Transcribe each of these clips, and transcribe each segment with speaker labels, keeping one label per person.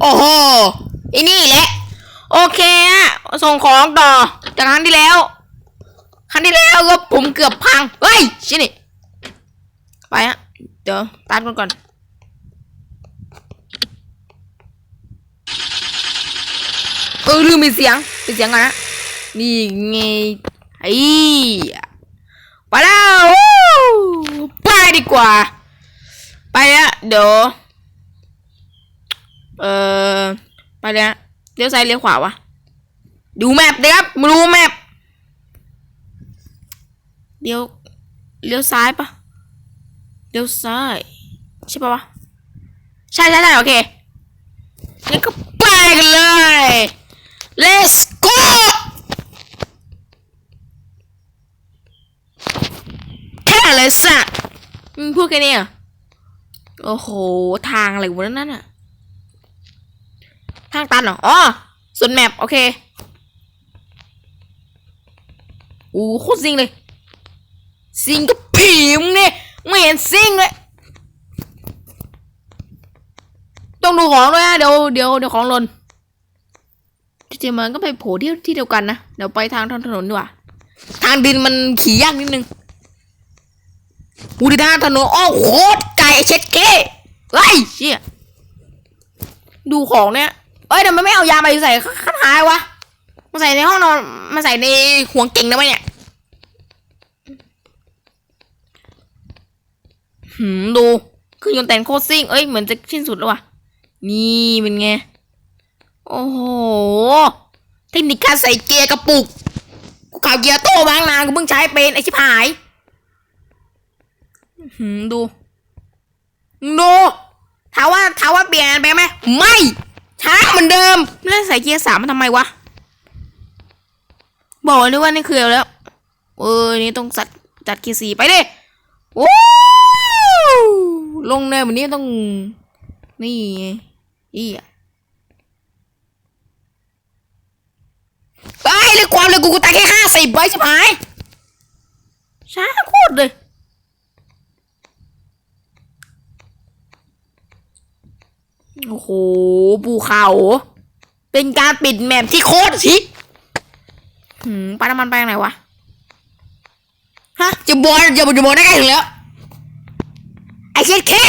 Speaker 1: โอ้โหอีนี่แหละ โอเคอะส่งของต่อจากครั้งที่แล้ว ครั้งที่แล้วก็ผมเกือบพัง เฮ้ยชินี่ ไปฮะ เดี๋ยวตัดก่อนก่อน เออลืมมีเสียงมีเสียงก่อนนะ นี่ไงไอ้ไปแล้ว ไปดีกว่า ไปละเดี๋ยว เออไปเลยฮะเลี้ยวซ้ายเลี้ยวขวาวะดูแมปเลยครับมาดูแมปเลี้ยวเลี้ยวซ้ายปะเลี้ยวซ้ายใช่ปะวะใช่ใช่ใช่โอเคงั้นก็ไปกันเลย let's go แค่เลยสัตว์พูดแค่นี้เหรอโอ้โห ทางอะไรวะนั่นน่ะางตันเหรอ อ๋อส่วนแมปโอเคโอ้โคตรซิงเลย ซิงก็ผีมงเนี่ยไม่เห็นซิงเลย ต้องดูของด้วยนะเดี๋ยวเดี๋ยวเดี๋ยวของหล่นจริงๆมันก็ไปโผล่ที่ที่เดียวกันนะ เดี๋ยวไปทางทางถนนดีกว่า ทางดินมันขี่ยากนิดนึงอูดีทางถนนอ้อโคตรไกลเช็ดเก้เฮ้ยเชี่ยดูของเนี่ย เอ้ยทำไมไม่เอายามาใส่ข้างท้ายวะมาใส่ในห้องนอนมาใส่ในห่วงเก่งได้ไหมเนี่ยหืมดูคือยนต์แต่งโคตรซิ่งเอ้ยเหมือนจะสิ้นสุดแล้วว่ะนี่เป็นไง โอ้โห เทคนิคการใส่เกียร์กระปุก กูข่าวเกียร์โต้มางนานกูเพิ่งใช้เป็นไอชิบหายหืมดูดูถามว่าถามว่าเปลี่ยนไปไหมไม่ มือนเดิมแล้วใส่เกียร์สามมันทำไมวะ บอกเลยว่านี่คือแล้ว เออ นี่ต้องจัดจัดเกียร์สี่ไปดิโอ้ลงเนินแบบนี้ต้อง นี่อีอะไอ้เรื่องความเลยกูกูตายแค่ห้าสิบใบใช่ไหมช้าโคตรเลย โอ้โหภูเขา เป็นการปิดแมปที่โคตรชิหืมปาน้ำมันไปทางไหนวะ ฮะ จะบอลจะบอลจะบอลได้ไงถึงแล้ว ไอเช็ดแค่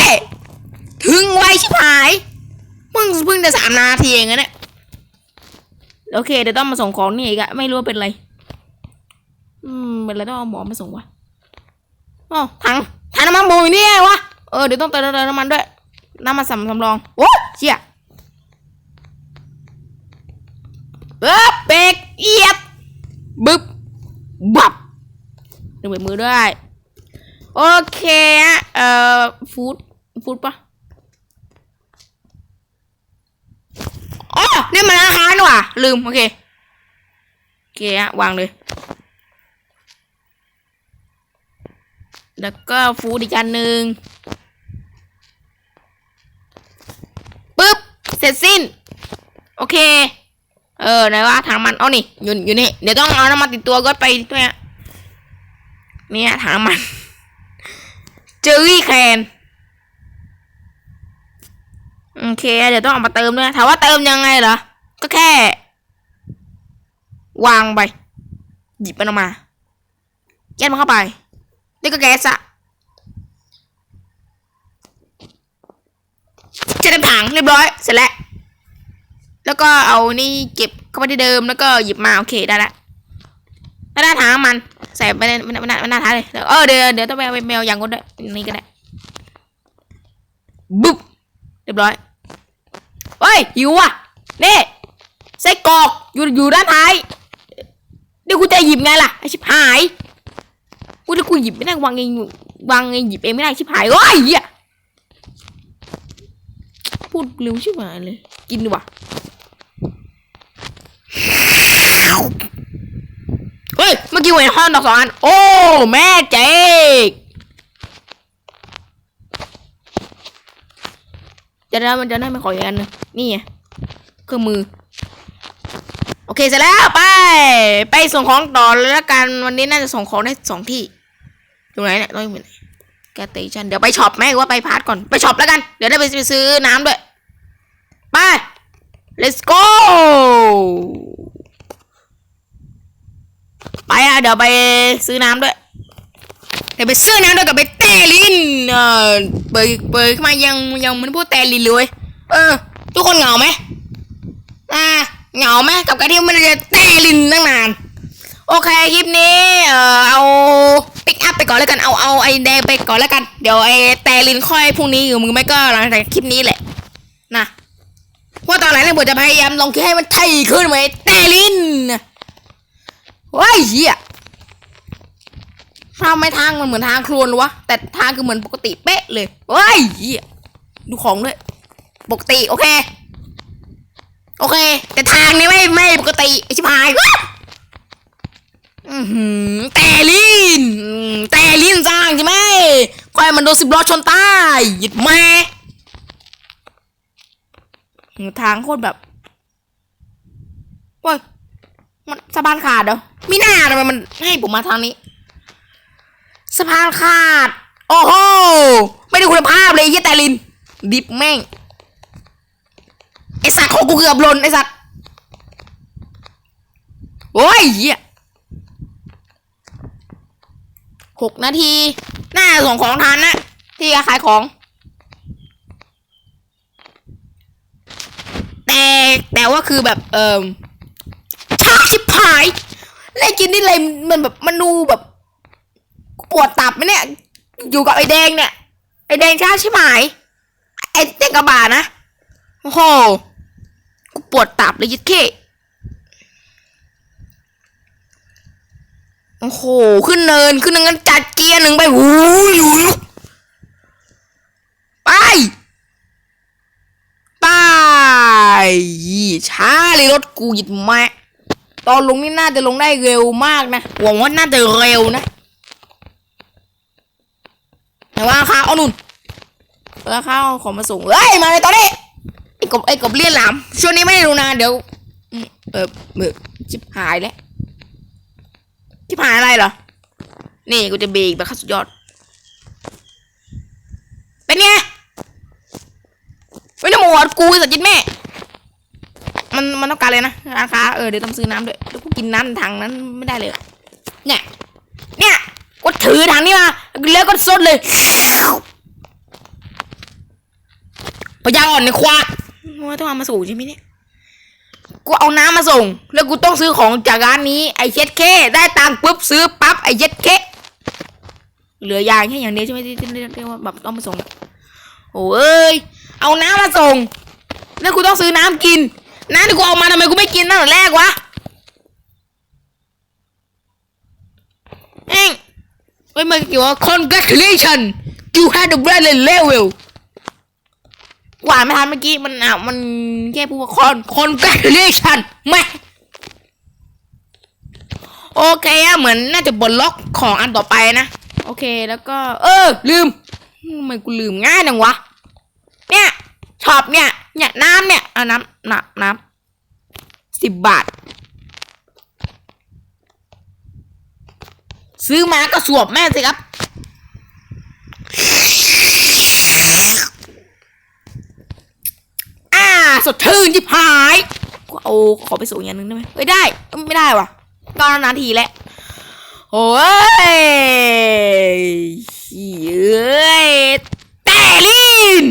Speaker 1: ถึงไวชิบหายเพิ่งเพิ่งจะสามนาทีเองนะเนี่ยโอเคเดี๋ยวต้องมาส่งของนี่อีกอะไม่รู้ว่าเป็นอะไร อืมเป็นอะไรต้องเอาหมอมาส่งวะอ๋อถังถังน้ำมันโมอยู่นี่ไงวะเออเดี๋ยวต้องเติมน้ำมันด้วย น้ำมันสำสำรอง โอ้เชี่ยเออเบรกเอียดบึบบับดึงเบรกมือด้วย โอเคเอ่อฟูดฟูดปะอ๋อนี่มันอาหารว่ะ ลืม โอเค โอเคอะวางเลย แล้วก็ฟูดอีกอันหนึ่ง ปึ๊บ เสร็จสิ้น โอเค เออไหนว่าถังมันเอานี่อยู่อยู่นี่เดี๋ยวต้องเอาน้ำมันติดตัวก็ไปด้วยเนี่ยถังมัน เจอรี่แคนโอเค เดี๋ยวต้องเอามาเติมด้วยถามว่าเติมยังไงเหรอ ก็แค่ วางไป หยิบมันออกมายัดมันเข้าไป นี่ก็แก๊สอะ จะได้ถังเรียบร้อยเสร็จแล้วแล้วก็เอานี่เก็บเข้าไปที่เดิมแล้วก็หยิบมาโอเคได้ละแล้วได้ถังมันใส่ไปในมันมันมันน่าท้ายเลยเออเดี๋ยวเดี๋ยวต้องไปเอาไปแมวอย่างก็ด้วยนี่ก็ได้บุ๊บเรียบร้อยเฮ้ยหิวอะนี่ไส้กรอกอยู่อยู่ด้านท้ายเดี๋ยวกูจะหยิบไงล่ะไอชิบหายกูจะกูหยิบไม่ได้วางเองวางเองหยิบเองไม่ได้ชิบหายโอ้ยเหี้ย พูดเร็วชิบหายเลย กินดีกว่าเฮ้ย เมื่อกี้เห็นห้องดอกสองอัน โอ้ แม่เจ๊กจะได้มันจะได้ไม่ขออีกอันนึงนี่ไงเครื่องมือ โอเคเสร็จแล้วไป ไปส่งของต่อเลยละกันวันนี้น่าจะส่งของได้สองที่ ตรงไหนเนี่ยต้องอยู่ไหน แกสเตชันเดี๋ยวไปช็อปไหมว่าไปพาร์ทก่อนไปช็อปแล้วกัน เดี๋ยวได้ไปซื้อน้ำด้วย ไป let's go ไปอะเดี๋ยวไปซื้อน้ำด้วย เดี๋ยวไปซื้อน้ำด้วยกับไปเตลินเออเปิดเปิดขึ้นมายังยังไม่ได้พูดเตลินเลย เออ ทุกคนเหงาไหมอ่าเหงาไหมกับการที่ไม่ได้เจอเตลินตั้งนาน โอเคคลิปนี้ เออเอาปิกอัพไปก่อนแล้วกันเอาเอาไอแดงไปก่อนแล้วกัน เดี๋ยวไอเตลินค่อยพรุ่งนี้หรือมึงไม่ก็หลังจากคลิปนี้แหละนะเพราตอนไหลังเนี่ยผมจะพยายามลองคิดให้มันไทยขึ้นไว้เตลินว้ายเหี้ยทำไม่ทางมันเหมือนทางโคลนวะแต่ทางคือเหมือนปกติเป๊ะเลยเฮ้ยเหี้ยดูของด้วยปกติโอเค โอเค แต่ทางนี้ไม่ไม่ปกติไอชิบหาย แต่ลินแต่ลินสร้างใช่ไหมคอยมันโดนสิบล้อชนใต้หยิดแม่ทางโคตรแบบโอ้ยมันสะพานขาดเหรอมีหน้าทำไมมันให้ผมมาทางนี้สะพานขาด โอ้โห ไม่ได้คุณภาพเลยไอ้เหี้ยแต่ลิน ดิบแม่ง ไอสัตว์ของกูเกือบหล่นไอสัตว์ โอ้ยเหี้ย หกนาที น่าส่งของทันนะ ที่ขายของ แต่แต่ว่าคือแบบ เอ่อชาชิบหายเล่นกินนี่เลยมันแบบมันดูแบบปวดตับไหมเนี่ย อยู่กับไอ้แดงเนี่ย ไอ้แดงชาใช่ไหมไอ้แดงกระบานะ โอ้โห กูปวดตับเลยยิดเค โอ้โห ขึ้นเนิน ขึ้นเนินจัดเกียร์หนึ่งไปหูยหูยไป ไปช้าเลยรถกูหยิดแม่ตอนลงนี่น่าจะลงได้เร็วมากนะหวังว่าน่าจะเร็วนะแต่ว่าข้าวเอานุ่นแล้วข้าวเอาของมาส่งเฮ้ย มาเลยตอนนี้ไอ้กบไอ้กบเลี้ยนหลามช่วงนี้ไม่ได้ดูนานเดี๋ยว เออเออชิบหายแล้ว ชิบหายอะไรเหรอ นี่กูจะเบรกแบบขั้นสุดยอด เป็นไงไม่ต้องหมดกูสัตว์ยิดแม่ มันมันต้องการเลยนะราคาเออเดี๋ยวต้องซื้อน้ำด้วยแล้วกูกินน้ำในถังนั้นไม่ได้เลย เนี่ย เนี่ยกูถือถังนี้มาแล้วก็ซดเลยพยาอ่อนในควาว่าต้องเอามาส่ใช่ไหมเนี่ย กูเอาน้ำมาส่ง แล้วกูต้องซื้อของจากร้านนี้ ไอเช็ดเคได้ตังค์ปุ๊บซื้อปั๊บไอเช็ดเคเหลือยางแค่อย่างเดียวใช่ไหมที่ที่ที่ที่ว่าแบบต้องมาส่งโอ้ยเอาน้ำมาส่ง แล้วกูต้องซื้อน้ำกิน น้ำที่กูเอามาทำไมกูไม่กินตั้งแต่แรกวะเองเฮ้ยมันเกี่ยวว่า congratulation you had the brand level ว่าไม่ทันเมื่อกี้มันอะมันแค่พูดว่า con congratulation แม่โอเคอะเหมือนน่าจะบนล็อกของอันต่อไปนะ โอเคแล้วก็ เออ ลืมทำไมกูลืมง่ายจังวะ เนี่ยช็อปเนี่ย เนี่ยน้ำเนี่ยเอาน้ำน้ำน้ำสิบบาท ซื้อมาก็สวบแม่สิครับ อ่า สดชื่นจิบหายกูเอาขอไปสูงอย่างนึงได้ไหมไม่ได้ ไม่ได้ว่ะตอนนาทีแล้วโอ้ยเย้แต่ลิน